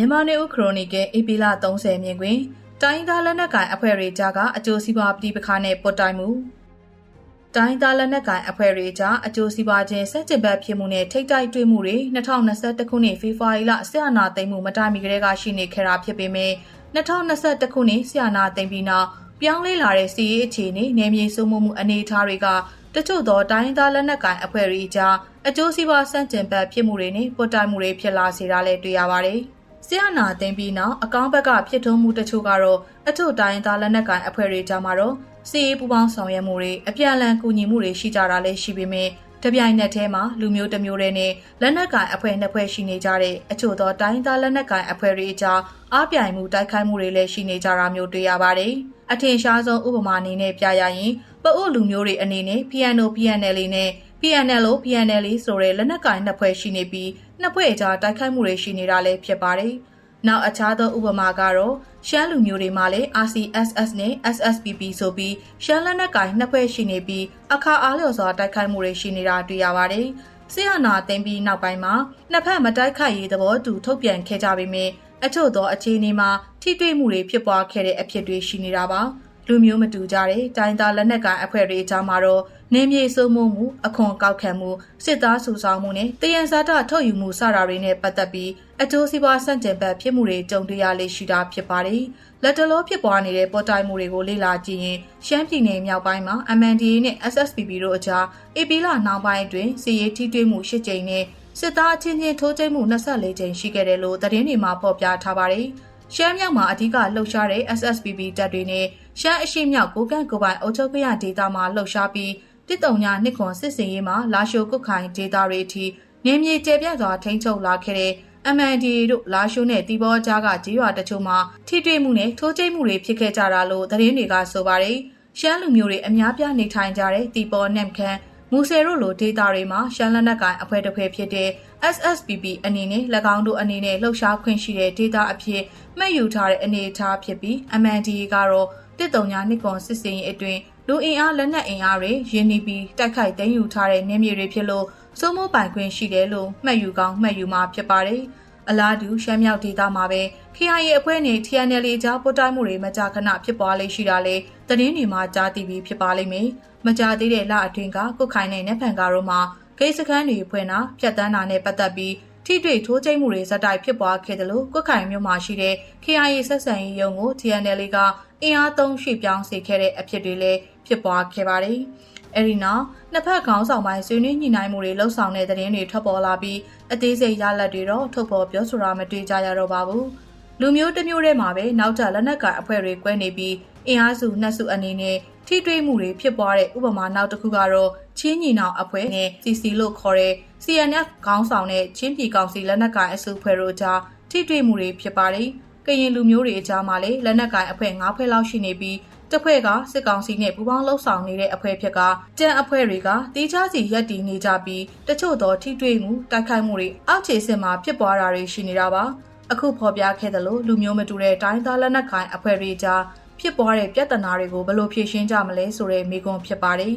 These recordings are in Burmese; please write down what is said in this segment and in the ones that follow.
မြန်မာနေဦးခရိုနီကယ်အေပီလာ30မြင်တွင်တိုင်းသားလက်နက်ကိုင်အဖွဲ့တွေကြားကအကျိုးစီးပွားပြည်ပခါနဲ့ပုတ်တိုင်မှုတိုင်းသားလက်နက်ကိုင်အဖွဲ့တွေကြားအကျိုးစီးပွားချင်းစက်ကျင်ဘက်ဖြစ်မှုနဲ့ထိတ်တိုက်တွေ့မှုတွေ2021ခုနှစ်ဖေဖော်ဝါရီလဆရာနာသိမ်းမှုမတိုင်မီကလေးကရှိနေခဲ့တာဖြစ်ပေမဲ့2021ခုနှစ်ဆရာနာသိမ်းပြီးနောက်ပြောင်းလဲလာတဲ့စီးရေးအခြေအနေနယ်မြေစုံမှုအနေအထားတွေကတချို့သောတိုင်းသားလက်နက်ကိုင်အဖွဲ့တွေကြားအကျိုးစီးပွားစန့်ကျင်ဘက်ဖြစ်မှုတွေနဲ့ပုတ်တိုင်မှုတွေဖြစ်လာစေတာလည်းတွေ့ရပါတယ်။ ဆရာနာသိမ်းပြီးနောက်အကောင့်ဘက်ကဖြစ်ထွန်းမှုတချို့ကတော့အထုတိုင်းသားလက်နက်ကိုင်အဖွဲ့တွေကြားမှာတော့စီရေးပူပေါင်းဆောင်ရွက်မှုတွေအပြန်အလှန်ကူညီမှုတွေရှိကြတာလည်းရှိပေမဲ့တပြိုင်နက်တည်းမှာလူမျိုးတစ်မျိုးတွေနဲ့လက်နက်ကိုင်အဖွဲ့နှစ်ဖွဲ့ရှိနေကြတဲ့အချို့သောတိုင်းသားလက်နက်ကိုင်အဖွဲ့တွေအကြားအားပြိုင်မှုတိုက်ခိုက်မှုတွေလည်းရှိနေကြတာမျိုးတွေ့ရပါတယ်။အထင်ရှားဆုံးဥပမာအနေနဲ့ပြရရင်ပအို့လူမျိုးတွေအနေနဲ့ PNO PNL နဲ့ PNL PNL ဆိုတဲ့လက်နက်ကင်နှစ်ဖွဲ့ရှိနေပြီး နှစ်ဖွဲ့ကြားတိုက်ခိုက်မှုတွေရှိနေတာလည်းဖြစ်ပါတယ်။နောက်အခြားသောဥပမာကတော့ရှမ်းလူမျိုးတွေမှာလည်း RCSS နဲ့ SSPP ဆိုပြီးရှမ်းလက်နက်ကင်နှစ်ဖွဲ့ရှိနေပြီးအခါအားလျော်စွာတိုက်ခိုက်မှုတွေရှိနေတာတွေ့ရပါတယ်။ဆီယနာသိမ်းပြီးနောက်ပိုင်းမှာနှစ်ဖက်မတိုက်ခိုက်ရေးသဘောတူထုတ်ပြန်ခဲ့ကြပေမယ့်အချို့သောအခြေအနေမှာထိတွေ့မှုတွေဖြစ်ပွားခဲ့တဲ့အဖြစ်တွေရှိနေတာပါ။ လူမျိုးမတူကြတဲ့တိုင်းသားလက်နက်ကိုင်အဖွဲ့တွေကြားမှာတော့နေမြေစိုးမိုးမှုအခွန်ကောက်ခံမှုစစ်သားစုဆောင်မှုနဲ့တယံဇာတထုတ်ယူမှုစတာတွေနဲ့ပတ်သက်ပြီးအကျိုးစီးပွားဆန့်ကျင်ဘက်ဖြစ်မှုတွေကြုံတွေ့ရလေရှိတာဖြစ်ပါတယ်။လက်တလောဖြစ်ပွားနေတဲ့ပေါ်တိုင်မှုတွေကိုလေ့လာကြည့်ရင်ရှမ်းပြည်နယ်မြောက်ပိုင်းမှာ MNDAA နဲ့ SSPP တို့အကြားအေပီလာနောက်ပိုင်းအတွင်းစီရေးထိတွေ့မှု၈ကြိမ်နဲ့စစ်သားအချင်းချင်းထိုးကျိတ်မှု24ကြိမ်ရှိခဲ့တယ်လို့သတင်းတွေမှာဖော်ပြထားပါတယ်။ရှမ်းမြောက်မှာအဓိကလှုပ်ရှားတဲ့ SSPB တပ်တွေနဲ့ ရှမ်းအရှိမြောက်ကိုကန့်ကိုပိုင်အုပ်ချုပ်ခွင့်ရဒေသမှာလှုပ်ရှားပြီးတစ်တုံညာနှစ်ခွန်စစ်စင်ရေးမှာလာရှိုကုတ်ခိုင်ဒေသတွေအထိနေမြေကျပြန့်စွာထိန်းချုပ်လာခဲ့တဲ့ MNDA တို့လာရှိုးနဲ့တီဘောကြားကကြေးရွာတချို့မှာထိတွေ့မှုနဲ့ထိုးကျိတ်မှုတွေဖြစ်ခဲ့ကြတာလို့သတင်းတွေကဆိုပါတယ်။ရှမ်းလူမျိုးတွေအများပြားနေထိုင်ကြတဲ့တီဘောနမ်ခန်မူဆယ်တို့လိုဒေတာတွေမှာရှမ်းလက်နက်ကိုင်အဖွဲ့တစ်ဖွဲ့ဖြစ်တဲ့ SSPP အနေနဲ့၎င်းတို့အနေနဲ့လှုပ်ရှားခွင့်ရှိတဲ့ဒေတာအဖြစ်မှတ်ယူထားတဲ့အနေအထားဖြစ်ပြီး MNDA ကတော့ တစ်တုံညာနှစ်ကွန်စစ်စင်ရေးအတွင်းလူအင်အားလက်နက်အင်အားတွေရင်းနှီးပြီးတိုက်ခိုက်သိမ်းယူထားတဲ့နေမြေတွေဖြစ်လို့စိုးမိုးပိုင်ခွင့်ရှိတယ်လို့မှတ်ယူကောင်းမှတ်ယူမှာဖြစ်ပါတယ်။အလားတူရှမ်းမြောက်ဒေသမှာပဲ KIA အဖွဲ့နဲ့ TNL ကြားပို့တိုက်မှုတွေမကြာခဏဖြစ်ပွားလေရှိတာလေသတင်းတွေမှာကြားသိပြီးဖြစ်ပါလိမ့်မယ်။မကြာသေးတဲ့လအတွင်းကကုတ်ခိုင်နဲ့နက်ဖန်ကာတို့မှာဂိတ်စခန်းတွေဖွင့်တာဖြတ်တန်းတာနဲ့ပတ်သက်ပြီး ထိတွေ့ထိုးကျိတ်မှုတွေဇက်တိုက်ဖြစ်ပွားခဲ့တယ်လို့ကွက်ခိုင်မြို့မှာရှိတဲ့ KIA ဆက်ဆံရေးရုံးကို TNL ကအင်အားသုံးရွှေ့ပြောင်းစေခဲ့တဲ့အဖြစ်တွေလည်းဖြစ်ပွားခဲ့ပါတယ်။အဲဒီနောက်နှစ်ဖက်ခေါင်းဆောင်ပိုင်းဆွေးနွေးညှိနှိုင်းမှုတွေလှုပ်ဆောင်တဲ့သတင်းတွေထွက်ပေါ်လာပြီးအသေးစိတ်ရလဒ်တွေတော့ထုတ်ဖော်ပြောဆိုတာမတွေ့ကြရတော့ပါဘူး။လူမျိုးတစ်မျိုးတည်းမှာပဲနောက်ထပ်လက်နက်ကအဖွဲ့တွေကွဲနေပြီး အင်အားစုနှစ်စုအနေနဲ့ထိတွေ့မှုတွေဖြစ်ပွားတဲ့ဥပမာနောက်တစ်ခုကတော့ချင်းညီနောင်အဖွဲ့နဲ့ CC လို့ခေါ်တဲ့ CNF ခေါင်းဆောင်တဲ့ချင်းပြည်ကောင်စီလက်နက်ကိုင်အစုအဖွဲ့တို့ကြားထိတွေ့မှုတွေဖြစ်ပါတယ်။ကရင်လူမျိုးတွေအကြားမှာလည်းလက်နက်ကိုင်အဖွဲ့၅ဖွဲ့လောက်ရှိနေပြီးတစ်ဖွဲ့ကစစ်ကောင်စီနဲ့ပူးပေါင်းလှုပ်ဆောင်နေတဲ့အဖွဲ့ဖြစ်ကတန်အဖွဲ့တွေကတီးခြားစီရက်တည်နေကြပြီးတချို့သောထိတွေ့မှုတိုက်ခိုက်မှုတွေအောက်ခြေစစ်မှာဖြစ်ပွားတာတွေရှိနေတာပါအခုဖော်ပြခဲ့သလိုလူမျိုးမတူတဲ့တိုင်းသားလက်နက်ကိုင်အဖွဲ့တွေကြား ဖြစ်ပွားတဲ့ပြဿနာတွေကိုဘယ်လိုဖြေရှင်းကြမလဲဆိုတဲ့မေးခွန်းဖြစ်ပါတယ်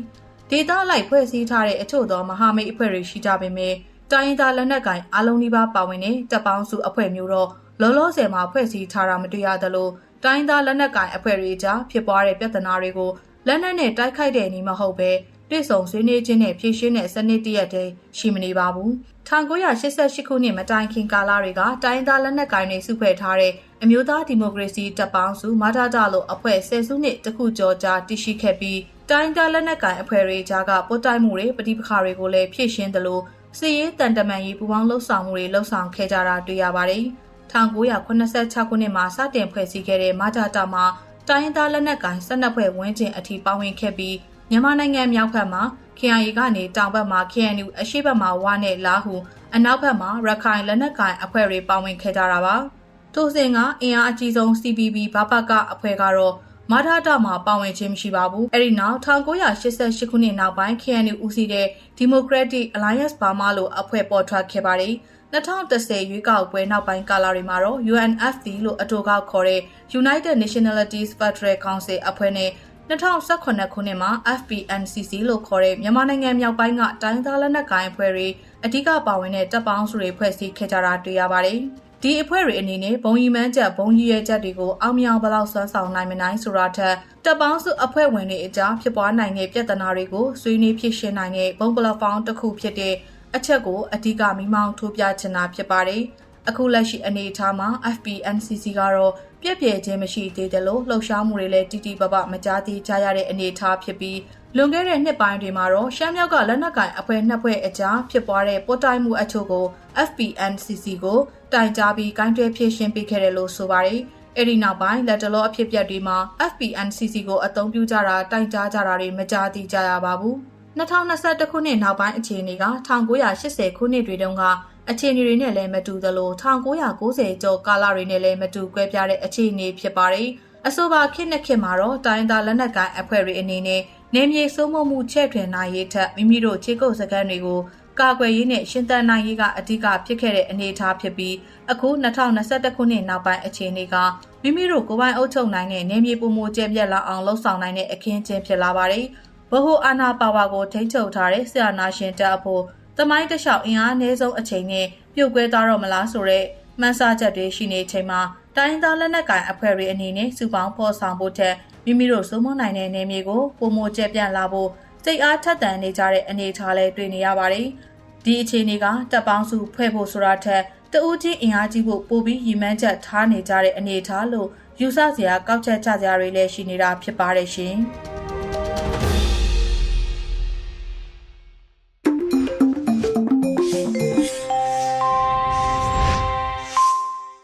ဒေတာလိုက်ဖွဲ့စည်းထားတဲ့အချို့သောမဟာမိတ်အဖွဲ့တွေရှိကြပေမဲ့တိုင်းသားလက်နက်ကင်အလုံးကြီးပါပါဝင်တဲ့တပ်ပေါင်းစုအဖွဲ့မျိုးတော့လောလောဆယ်မှာဖွဲ့စည်းထားတာမတွေ့ရသလိုတိုင်းသားလက်နက်ကင်အဖွဲ့တွေကြားဖြစ်ပွားတဲ့ပြဿနာတွေကိုလက်နက်နဲ့တိုက်ခိုက်တဲ့နည်းမဟုတ်ပဲတွေ့ဆုံဆွေးနွေးခြင်းနဲ့ဖြည့်ရှင်းတဲ့စနစ်တရက်တည်းရှိမနေပါဘူး 1988ခုနှစ်မတိုင်ခင်ကာလတွေကတိုင်းသားလက်နက်ကင်တွေစုဖွဲ့ထားတဲ့အမျိုးသားဒီမိုကရေစီတပ်ပေါင်းစုမထာတာလို့အဖွဲ့ဆယ်စုနှစ်တခုကျော်ကြာတည်ရှိခဲ့ပြီးတိုင်းသားလက်နက်ကင်အဖွဲ့တွေကြားကပုတ်တိုက်မှုတွေပဋိပက္ခတွေကိုလည်းဖြည့်ရှင်းသလိုစစ်ရေးတန်တမန်ရေးပူးပေါင်းလှုပ်ဆောင်မှုတွေလှုပ်ဆောင်ခဲ့ကြတာတွေ့ရပါတယ်1986ခုနှစ်မှာစတင်ဖွဲ့စည်းခဲ့တဲ့မထာတာမှာတိုင်းသားလက်နက်ကင်၁၂ဖွဲ့ဝန်းကျင်အထိပါဝင်ခဲ့ပြီးမြန်မာနိုင်ငံမြောက်ဘက်မှာ KIA ကနေတောင်ဘက်မှာ KNU အရှေ့ဘက်မှာဝါနဲ့လာဟုအနောက်ဘက်မှာရခိုင်လက်နက်ကိုင်အဖွဲ့တွေပါဝင်ခဲ့ကြတာပါထိုစဉ်ကအင်အားအကြီးဆုံး CPB ဘာပကအဖွဲ့ကတော့မထာတမှာပါဝင်ခြင်းမရှိပါဘူးအဲ့ဒီနောက်1988ခုနှစ်နောက်ပိုင်း KNU ဦးစီးတဲ့ Democratic Alliance Burma လို့အဖွဲ့ပေါ်ထွက်ခဲ့ပါတယ်2010ရွေးကောက်ပွဲနောက်ပိုင်းကာလတွေမှာတော့ UNFC လို့အတူကောက်ခေါ်တဲ့ United Nationalities Federal Council အဖွဲ့နဲ့ 2018ခုနှစ်မှာ FPNCC လို့ခေါ်တဲ့မြန်မာနိုင်ငံမြောက်ပိုင်းကတိုင်းသားလက်နက်ကိုင်အဖွဲ့တွေအ धिक ပါဝင်တဲ့တပ်ပေါင်းစုတွေဖွဲ့စည်းခဲ့ကြတာတွေ့ရပါတယ်။ဒီအဖွဲ့တွေအနေနဲ့ဘုံရီမန်းချက်ဘုံရီရဲချက်တွေကိုအောင်မြောင်ဘလောက်ဆွမ်းဆောင်နိုင်မနိုင်ဆိုတာထက်တပ်ပေါင်းစုအဖွဲ့ဝင်တွေအကြားဖြစ်ပွားနိုင်တဲ့ပြဿနာတွေကိုဆွေးနွေးဖြစ်ရှင်းနိုင်တဲ့ဘုံပလက်ဖောင်းတစ်ခုဖြစ်တဲ့အချက်ကိုအဓိကမိမောင်းထိုးပြချင်တာဖြစ်ပါတယ်။ အခုလက်ရှိအနေအထားမှာ FPNCC ကတော့ပြည့်ပြည့်ချင်းမရှိသေးတယ်လို့လှုပ်ရှားမှုတွေလည်းတိတိပပမကြားသေးကြရတဲ့အနေအထားဖြစ်ပြီးလွန်ခဲ့တဲ့နှစ်ပိုင်းတွေမှာတော့ရှမ်းမြောက်ကလက်နက်ကင်အဖွဲ့နှစ်ဖွဲ့အကြားဖြစ်ပွားတဲ့ပို့တိုင်မှုအချို့ကို FPNCC ကိုတိုင်ကြားပြီးကိုင်းတွဲဖြည့်ရှင်းပေးခဲ့တယ်လို့ဆိုပါတယ်။အဲ့ဒီနောက်ပိုင်းလက်တလောအဖြစ်အပျက်တွေမှာ FPNCC ကိုအသုံးပြုကြတာတိုင်ကြားကြတာတွေမကြားသိကြရပါဘူး။2021ခုနှစ်နောက်ပိုင်းအခြေအနေက1980ခုနှစ်တွေတုန်းက အခြေအနေတွေနဲ့လည်းမတူသလို1990ကျော်ကာလတွေနဲ့လည်းမတူကွဲပြားတဲ့အခြေအနေဖြစ်ပါတယ်။အဆိုပါခေတ်နှစ်ခေတ်မှာတော့တိုင်းသားလက်နက်ကိုင်အဖွဲ့တွေအနေနဲ့နေမြေစိုးမိုးမှုချဲ့ထွင်နိုင်ရေးထက်မိမိတို့ခြေကုပ်စကန်တွေကိုကာကွယ်ရေးနဲ့ရှင်သန်နိုင်ရေးကအဓိကဖြစ်ခဲ့တဲ့အနေအထားဖြစ်ပြီးအခု2021ခုနှစ်နောက်ပိုင်းအခြေအနေကမိမိတို့ကိုယ်ပိုင်အုပ်ချုပ်နိုင်တဲ့နေမြေပုံမကျဲပြက်လာအောင်လှုပ်ဆောင်နိုင်တဲ့အခင်းကျင်းဖြစ်လာပါတယ်။ဘဟုအာနာပါဝါကိုထိန်းချုပ်ထားတဲ့ဆရာနာရှင်တပ်အဖို့ တမိုင်းတလျှောက်အင်အားအနည်းဆုံးအချိန်နဲ့ပြုတ်ကွဲသွားတော့မလားဆိုတော့မှန်းဆချက်တွေရှိနေချိန်မှာတိုင်းသားလက်နက်ကိုင်အဖွဲ့တွေအနေနဲ့စုပေါင်းဖော်ဆောင်ဖို့ထက်မိမိတို့စိုးမနိုင်တဲ့နေမြေကိုပုံမကျက်ပြန့်လာဖို့စိတ်အားထက်သန်နေကြတဲ့အနေအထားလေးတွေ့နေရပါတယ်။ဒီအခြေအနေကတပ်ပေါင်းစုဖွဲ့ဖို့ဆိုတာထက်တဦးချင်းအင်အားကြီးဖို့ပိုပြီးရည်မှန်းချက်ထားနေကြတဲ့အနေအထားလို့ယူဆစရာကောက်ချက်ချစရာတွေလည်းရှိနေတာဖြစ်ပါတယ်ရှင်။